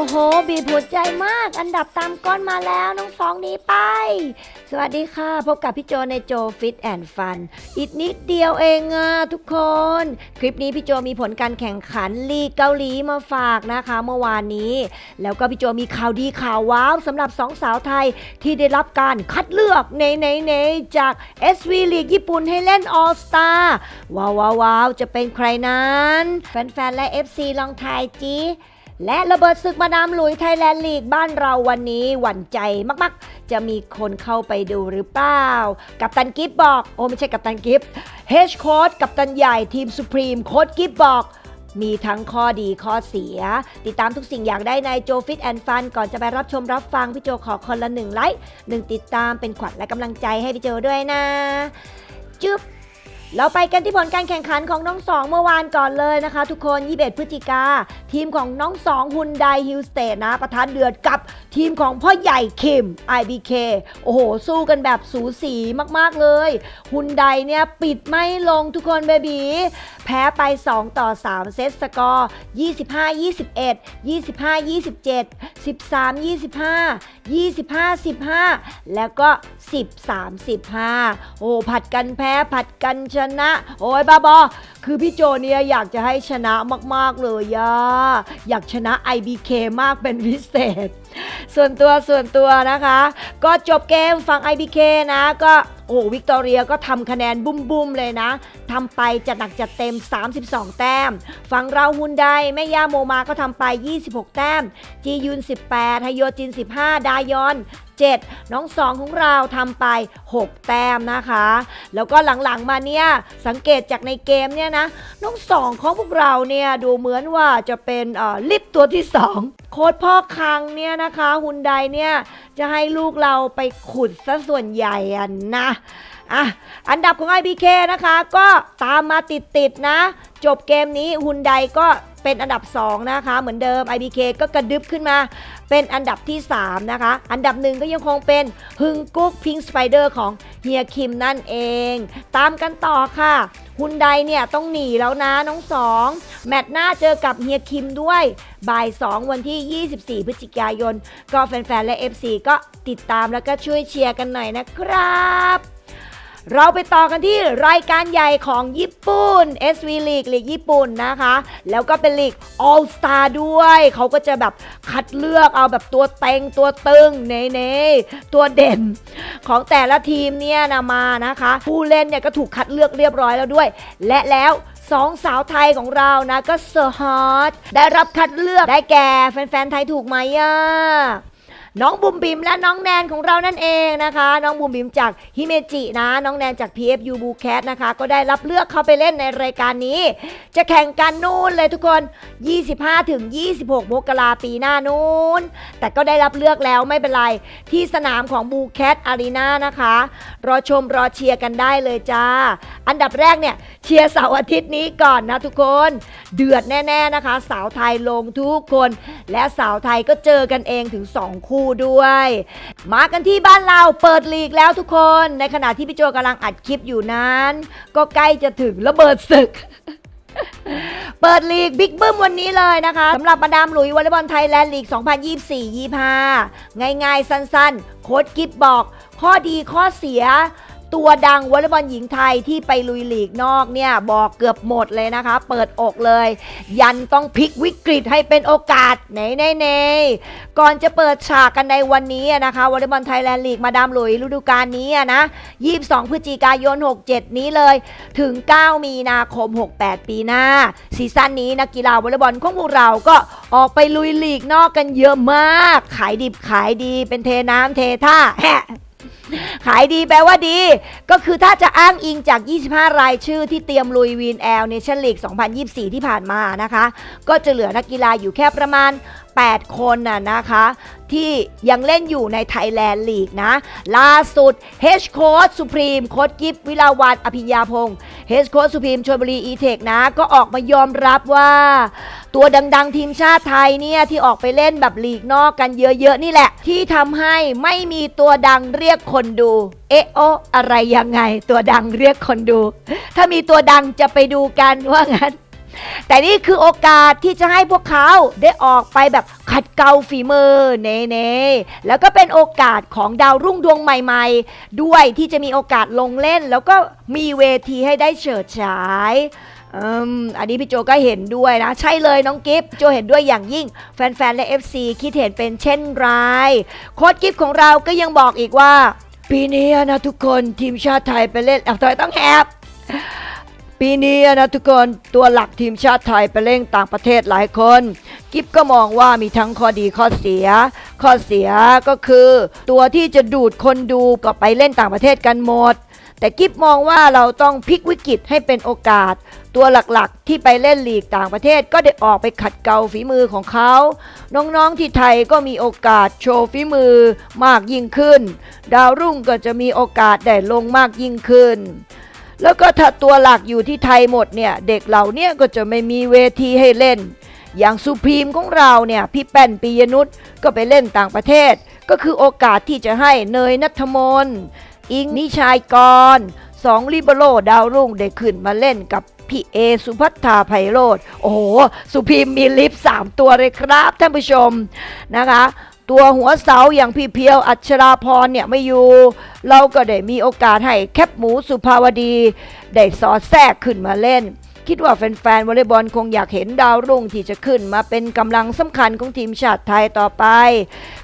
อ้โห บีบหัวใจมาก อันดับตามก้อนมาแล้วน้องฟองหนี้ไป สวัสดีค่ะ พบกับพี่โจในโจฟิตแอนด์ฟัน อีกนิดเดียวเองอะทุกคน คลิปนี้พี่โจมีผลการแข่งขันลีกเกาหลีมาฝากนะคะ เมื่อวานนี้ แล้วก็พี่โจมีข่าวดีข่าวว้าวสำหรับสองสาวไทยที่ได้รับการคัดเลือกในในในจาก SV ลีกญี่ปุ่นให้เล่น All Star ว้าวว้าวว้าวจะเป็นใครนั้น แฟนๆและ FC ลองทายจี และระเบิดศึกมาดามลุยไทยแลนด์ลีกบ้านเราวันนี้หวั่นใจมากๆ จะมีคนเข้าไปดูหรือเปล่า กับตันกิฟบอก โอ้ไม่ใช่กับตันกิฟเฮชโค้ดกับตันใหญ่ทีมสุพรีมโค้ดกิฟบอกมีทั้งข้อดีข้อเสีย ติดตามทุกสิ่งอย่างได้ในโจฟิตแอนด์ฟันก่อนจะไปรับชมรับฟังพี่โจขอคนละหนึ่งไลค์หนึ่งติดตามเป็นขวัญและกำลังใจให้พี่โจด้วยนะจึ๊บ เราไปกันที่ผลการแข่งขันของน้องสองเมื่อวานก่อนเลยนะคะ ทุกคน 21 พฤศจิกา ทีมของน้องสองฮุนไดฮิลสเตทนะประทานเดือดกับทีมของพ่อใหญ่คิม IBK โอ้โห สู้กันแบบสูสีมากๆเลยฮุนไดเนี่ย ปิดไม่ลงทุกคนเบบีแพ้ไป 2 ต่อ 3 เซตสกอร์ 25 21 25 27 13 25 25 15 แล้วก็ 10 35 โอ้ผัดกันแพ้ผัดกันชนะ โอ้ยบ้าบอคือพี่โจเนี่ยอยากจะให้ชนะมากๆเลยอะอยากชนะ IBK มากเป็นพิเศษ ส่วนตัวส่วนตัวนะคะ ก็จบเกมฝั่ง IBK นะก็โอ้วิกตอเรียก็ทำคะแนนบุ้มๆเลยนะทำไปจัดหนักจัดเต็ม 32 แต้ม ฝั่งเราฮุนไดแม่ย่าโมมาก็ทำไป 26 แต้ม จียุน 18ไฮโยจิน 15 ดายอน 7 น้องสองของเราทำไป 6 แต้มนะคะ แล้วก็หลังๆมาเนี่ยสังเกตจากในเกมเนี่ยนะน้องสองของพวกเราเนี่ยดูเหมือนว่าจะเป็นลิฟต์ตัวที่ 2 โค้ดพ่อคังเนี่ยนะคะฮุนไดเนี่ยจะให้ลูกเราไปขุดซะส่วนใหญ่อะนะอะอันดับของ IBK นะคะ ก็ตามมาติดๆนะ จบเกมนี้ฮุนไดก็ เป็นอันดับ 2 นะคะ เหมือนเดิม IBK ก็กระดึบขึ้นมา เป็นอันดับที่ 3 นะคะ อันดับหนึ่งก็ยังคงเป็นฮึงกุ๊กพิงสไปเดอร์ของเฮียคิมนั่นเอง ตามกันต่อค่ะฮุนไดเนี่ยต้องหนีแล้วนะน้องสอง แมตช์หน้าเจอกับเฮียคิมด้วยบ่าย 2 วันที่ 24 พฤศจิกายน ก็แฟนๆ และ FC ก็ติดตามแล้วก็ช่วยเชียร์กันหน่อยนะครับ เราไปต่อกันที่รายการใหญ่ของญี่ปุ่น SV League ลีกญี่ปุ่นนะคะ แล้วก็เป็นลีก All Star ด้วย เขาก็จะแบบคัดเลือกเอาแบบตัวเต็งตัวตึงเนเน่ตัวเด่นของแต่ละทีมเนี่ยนะมานะคะ ผู้เล่นเนี่ยก็ถูกคัดเลือกเรียบร้อยแล้วด้วย และแล้วสองสาวไทยของเรานะก็เซอร์ฮอตได้รับคัดเลือกได้แก่แฟนๆไทยถูกไหมอะ น้องบุมบิมและน้องแนนของเรานั่นเองนะคะ น้องบุมบิมจากฮิเมจินะ น้องแนนจาก PFU b u c a t นะคะ ก็ได้รับเลือกเข้าไปเล่นในรายการนี้ จะแข่งกันนู่นเลยทุกคน 25ถึง26มกราปีหน้านู้น แต่ก็ได้รับเลือกแล้วไม่เป็นไร ที่สนามของ b u c a t Arena นะคะ รอชมรอเชียร์กันได้เลยจ้า อันดับแรกเนี่ยเชียร์เสาร์อาทิตย์นี้ก่อนนะทุกคนเดือดแน่ ๆนะคะ สาวไทยลงทุกคน และสาวไทยก็เจอกันเองถึง 2 คู่ด้วย มากันที่บ้านเราเปิดลีกแล้วทุกคน ในขณะที่พี่โจกำลังอัดคลิปอยู่นั้น ก็ใกล้จะถึงระเบิดศึกเปิดลีกบิ๊กบึ้มวันนี้เลยนะคะสำหรับมาดามหลุยวอลเลย์บอลไทยแลนด์ลีก 2024-25 ง่ายๆ สั้นๆ โค้ดกิฟบอก ข้อดีข้อเสีย ตัวดังวอลเลย์บอลหญิงไทยที่ไปลุยลีกนอกเนี่ยบอกเกือบหมดเลยนะคะ เปิดอกเลย ยันต้องพลิกวิกฤตให้เป็นโอกาสไหนในในก่อนจะเปิดฉากกันในวันนี้นะคะวอลเลย์บอลไทยแลนด์ลีกมาดามหลุยฤดูกาลนี้อะนะ22พฤศจิกายน 67 นี้เลยถึง 9 มีนาคม 68 ปีหน้าซีซั่นนี้นักกีฬาวอลเลย์บอลของพวกเราก็ออกไปลุยลีกนอกกันเยอะมาก ขายดิบขายดีเป็นเทน้ำเทท่าแฮะ ขายดีแปลว่าดี ก็คือถ้าจะอ้างอิงจาก 25 รายชื่อที่เตรียมลุยวีนแอลเนชั่นลีก 2024 ที่ผ่านมานะคะ ก็จะเหลือนักกีฬาอยู่แค่ประมาณ 8 คนน่ะนะคะ ที่ยังเล่นอยู่ในไทยแลนด์ลีกนะ ล่าสุดเฮชโค้ดสุพรีมโค้ดกิฟวิลาวันอภิญญาพงศ์ เฮสโค้ชสุพรีมชลบุรีอีเทคนะ ก็ออกมายอมรับว่า ตัวดังๆ ทีมชาติไทยเนี่ย ที่ออกไปเล่นแบบลีกนอกกันเยอะๆ นี่แหละ ที่ทำให้ไม่มีตัวดังเรียกคนดู เอะโออะไรยังไง ตัวดังเรียกคนดู ถ้ามีตัวดังจะไปดูกันว่างั้น แต่นี่คือโอกาสที่จะให้พวกเขาได้ออกไปแบบขัดเกลาฝีมือเน่เน่ๆแล้วก็เป็นโอกาสของดาวรุ่งดวงใหม่ๆ ด้วยที่จะมีโอกาสลงเล่น แล้วก็มีเวทีให้ได้เฉิดฉายอืมอันนี้พี่โจก็เห็นด้วยนะ ใช่เลยน้องกิฟต์โจเห็นด้วยอย่างยิ่ง แฟนๆ และ FC คิดเห็นเป็นเช่นไรโค้ดกิฟต์ของเราก็ยังบอกอีกว่า ปีนี้นะทุกคนทีมชาติไทยไปเล่นอะทำไมต้องแอบ ปีนี้นะทุกคนตัวหลักทีมชาติไทยไปเล่นต่างประเทศหลายคน กิฟก็มองว่ามีทั้งข้อดีข้อเสีย ข้อเสียก็คือ ตัวที่จะดูดคนดูก็ไปเล่นต่างประเทศกันหมด แต่กิฟมองว่าเราต้องพลิกวิกฤตให้เป็นโอกาส ตัวหลักๆที่ไปเล่นลีกต่างประเทศก็ได้ออกไปขัดเกลาฝีมือของเขา น้องๆที่ไทยก็มีโอกาสโชว์ฝีมือมากยิ่งขึ้น ดาวรุ่งก็จะมีโอกาสได้ลงมากยิ่งขึ้น แล้วก็ถ้าตัวหลักอยู่ที่ไทยหมดเนี่ย เด็กเหล่านี้ก็จะไม่มีเวทีให้เล่น อย่างสุพรีมของเราเนี่ย พี่แป้นปียนุชก็ไปเล่นต่างประเทศ ก็คือโอกาสที่จะให้เนยนัทมนอิงนิชายกรสองลิเบโรดาวรุ่งได้ขึ้นมาเล่นกับพี่เอสุพัฒนาไพโรธโอ้โห สุพีมมีลิฟต์สามตัวเลยครับท่านผู้ชมนะคะ ตัวหัวเสาอย่างพี่เพียวอัชราพรเนี่ยไม่อยู่ เราก็ได้มีโอกาสให้แคปหมูสุภาวดี ได้สอดแทรกขึ้นมาเล่น คิดว่าแฟนๆวอลเลย์บอลคงอยากเห็นดาวรุ่งที่จะขึ้นมาเป็นกำลังสำคัญของทีมชาติไทยต่อไป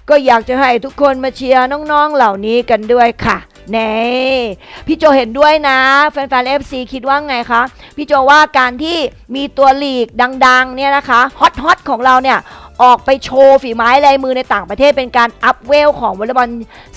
ก็อยากจะให้ทุกคนมาเชียร์น้องๆเหล่านี้กันด้วยค่ะเน่พี่โจเห็นด้วยนะ แฟนๆเอฟซีคิดว่าไงคะ พี่โจว่าการที่มีตัวลีกดังๆเนี่ยนะคะฮอตๆของเราเนี่ย ออกไปโชว์ฝีไม้ลายมือในต่างประเทศเป็นการอัพเวลของวอลเลย์บอล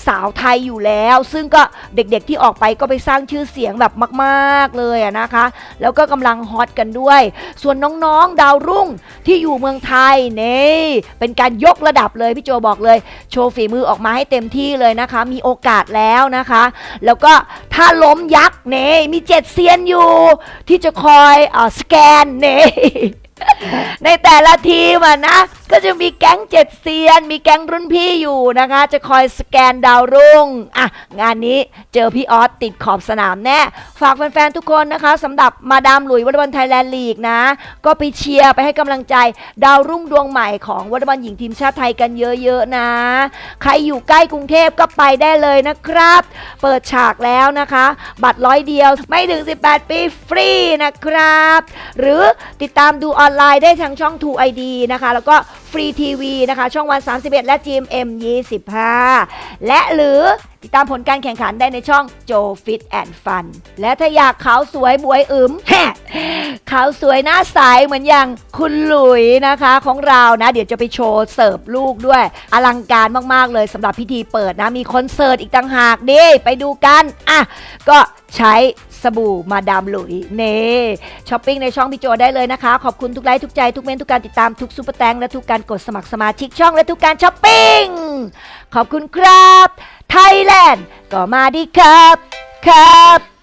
สาวไทยอยู่แล้ว ซึ่งก็เด็กๆที่ออกไปก็ไปสร้างชื่อเสียงแบบมาก ๆเลยนะคะ แล้วก็กำลังฮอตกันด้วย ส่วนน้องๆดาวรุ่งที่อยู่เมืองไทยนี่เป็นการยกระดับเลยพี่โจบอกเลย โชว์ฝีมือออกมาให้เต็มที่เลยนะคะ มีโอกาสแล้วนะคะ แล้วก็ถ้าล้มยักษ์เน่มีเจ็ดเซียนอยู่ ที่จะคอยเออสแกนเน่ ในแต่ละทีมอะนะ ก็จะมีแก๊งเจ็ดเซียน มีแก๊งรุ่นพี่อยู่นะคะ จะคอยสแกนดาวรุ่งอะงานนี้เจอพี่ออสติดขอบสนามแน่ ฝากแฟนๆทุกคนนะคะสำหรับมาดามหลุยวอลเลย์บอลไทยแลนด์ลีกนะ ก็ไปเชียร์ไปให้กำลังใจดาวรุ่งดวงใหม่ของวอลเลย์บอลหญิงทีมชาติไทยกันเยอะๆนะ ใครอยู่ใกล้กรุงเทพก็ไปได้เลยนะครับ เปิดฉากแล้วนะคะ บัตรร้อยเดียวไม่ถึง 18 ปีฟรีนะครับ หรือติดตามดูออนไลน์ได้ทางช่อง True ID นะคะ แล้วก็ฟรีทีวีนะคะ ช่องวัน 31 และ GMM 25 และหรือติดตามผลการแข่งขันได้ในช่อง Joe Fit and Fun และถ้าอยากขาวสวยบวยอึมแฮขาวสวยหน้าใสเหมือนอย่างคุณหลุยนะคะของเรานะ เดี๋ยวจะไปโชว์เสิร์ฟลูกด้วย อลังการมาก ๆ เลยสำหรับพิธีเปิดนะ มีคอนเสิร์ตอีกต่างหากดิไปดูกัน อะ ก็ใช้ สบู่มาดามหลุยเน่ช้อปปิ้งในช่องพี่โจได้เลยนะคะ ขอบคุณทุกไลค์ทุกใจทุกเมนทุกการติดตามทุกซุปเปอร์แตงและทุกการกดสมัครสมาชิกช่องและทุกการช้อปปิ้ง ขอบคุณครับ ไทยแลนด์ก็มาดีครับ ครับ